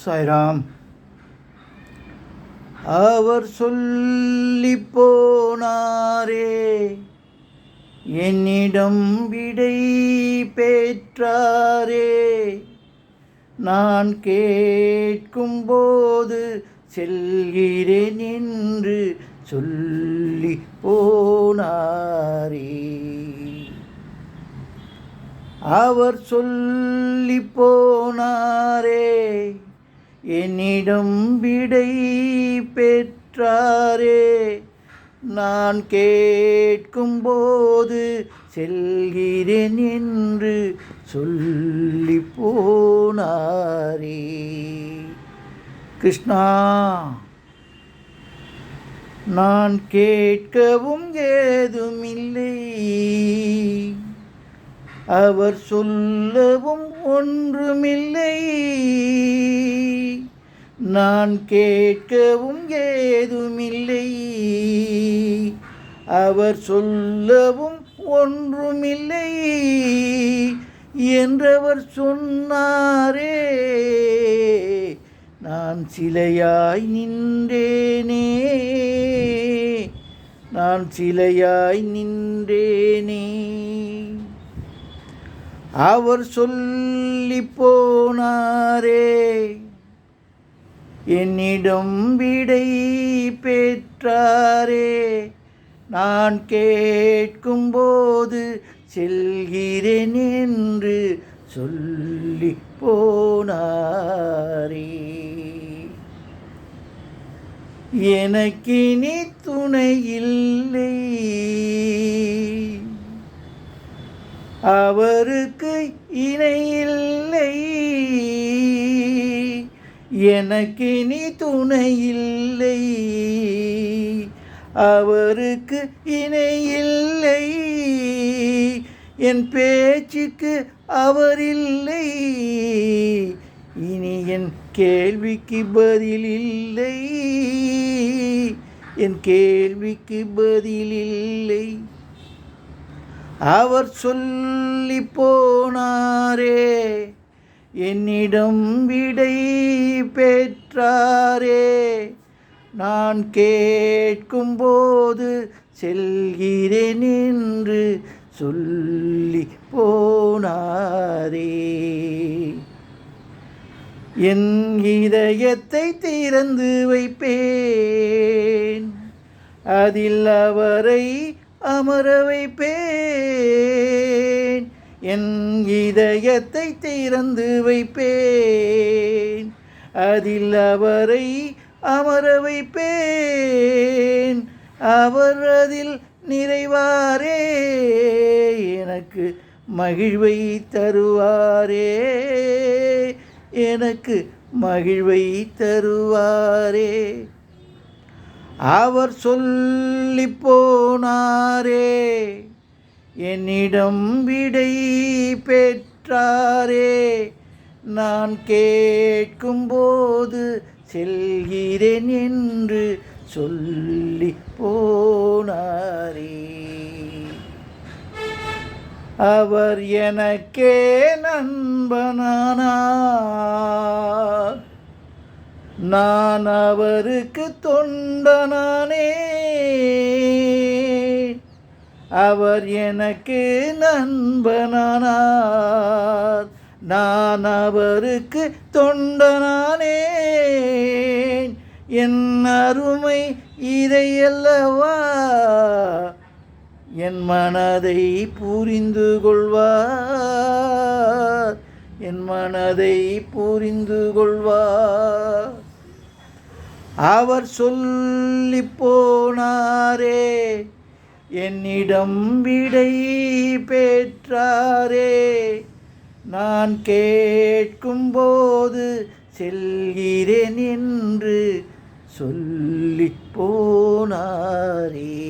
சாய்ராம். அவர் சொல்லி போனாரே என்னிடம் விடை பெற்றாரே. நான் கேட்கும்போது செல்கிறேன் என்று சொல்லி போனாரே. அவர் சொல்லி போனாரே என்னிடம் விடை பெற்றாரே. நான் கேட்கும்போது செல்கிறேன் என்று சொல்லி போனாரே. கிருஷ்ணா நான் கேட்கவும் ஏதுமில்லை. அவர் சொல்லவும் ஒன்றுமில்லை. நான் கேட்கவும் ஏதுமில்லை. அவர் சொல்லவும் ஒன்றுமில்லை. என்றவர் சொன்னாரே நான் சிலையாய் நின்றேனே. நான் சிலையாய் நின்றேனே. அவர் சொல்லி போனாரே. என்னிடம் விடை பெற்றாரே. நான் கேட்கும்போது செல்கிறேன் என்று சொல்லி போனாரே. எனக்கினி துணை இல்லை. அவருக்கு இணையில்லை. எனக்கு நீ துணையில்லை. அவருக்கு இணையில்லை. என் பேச்சுக்கு அவர் இல்லை இனி என் கேள்விக்கு பதில் இல்லை என் கேள்விக்கு பதில் இல்லை அவர் சொல்லி போனாரே என்னிடம் விடை பெற்றாரே. நான் கேட்கும்போது செல்கிறேன் என்று சொல்லி போனாரே. என் இதயத்தை திறந்து வைப்பேன். அதில் அவரை அமர வைப்பேன் என் இதயத்தை திறந்து வைப்பேன். அதில் அவரை அமர வைப்பேன் அவர் அதில் நிறைவாரே. எனக்கு மகிழ்வை தருவாரே. எனக்கு மகிழ்வை தருவாரே. அவர் சொல்லி போனாரே என்னிடம் விடை பெற்றாரே நான் கேட்கும்போது செல்கிறேன் என்று சொல்லி போனாரே. அவர் எனக்கே நண்பனானார். நான் அவருக்கு தொண்டனானே. அவர் எனக்கு நண்பனானார். நான் அவருக்கு தொண்டனானேன் என் அருமை இதையல்லவா? என் மனதை புரிந்து கொள்வார். என் மனதை புரிந்து கொள்வார். அவர் சொல்லி போனாரே என்னிடம் விடை பெற்றாரே. நான் கேட்கும்போது செல்கிறேன் என்று சொல்லி போனாரே.